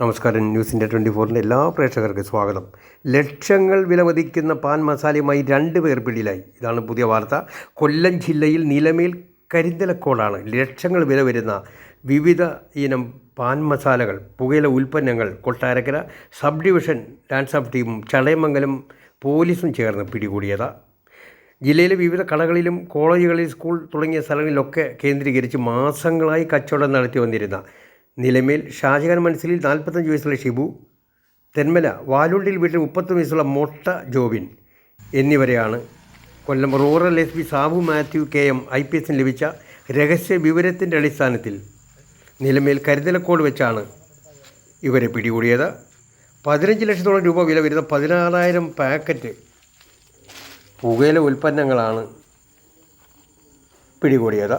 നമസ്കാരം. News India twenty ഫോറിന്റെ എല്ലാ പ്രേക്ഷകർക്കും സ്വാഗതം. ലക്ഷങ്ങൾ വിലമതിക്കുന്ന പാൻ മസാലയുമായി രണ്ട് പേർ പിടിയിലായി. ഇതാണ് പുതിയ വാർത്ത. കൊല്ലം ജില്ലയിൽ നിലമേൽ കരിന്തലക്കോടാണ് ലക്ഷങ്ങൾ വില വരുന്ന വിവിധ ഇനം പാൻ മസാലകൾ. പുകയില ഉൽപ്പന്നങ്ങൾ Kottarakkara sub division DANSAF ടീമും ചടയമംഗലം പോലീസും ചേർന്ന് പിടികൂടിയത്. ജില്ലയിലെ വിവിധ കടകളിലും കോളേജുകളിൽ സ്കൂൾ തുടങ്ങിയ സ്ഥലങ്ങളിലൊക്കെ കേന്ദ്രീകരിച്ച് മാസങ്ങളായി കച്ചവടം നടത്തി വന്നിരുന്ന നിലമേൽ ഷാജഹാൻ മനസ്സിലിൽ നാൽപ്പത്തഞ്ച് വയസ്സുള്ള ഷിബു തെന്മല വാലുണ്ടിൽ വീട്ടിൽ മുപ്പത്തൊന്ന് വയസ്സുള്ള മൊട്ട ജോബിൻ എന്നിവരെയാണ് Kollam rural S P Sabu Mathew K M I P എസിന് ലഭിച്ച രഹസ്യ വിവരത്തിന്റെ അടിസ്ഥാനത്തിൽ നിലമേൽ കരുതലക്കോട് വെച്ചാണ് ഇവരെ പിടികൂടിയത്. പതിനഞ്ച് ലക്ഷത്തോളം രൂപ വില വരുന്ന പതിനാറായിരം പാക്കറ്റ് പുകയില ഉൽപ്പന്നങ്ങളാണ് പിടികൂടിയത്.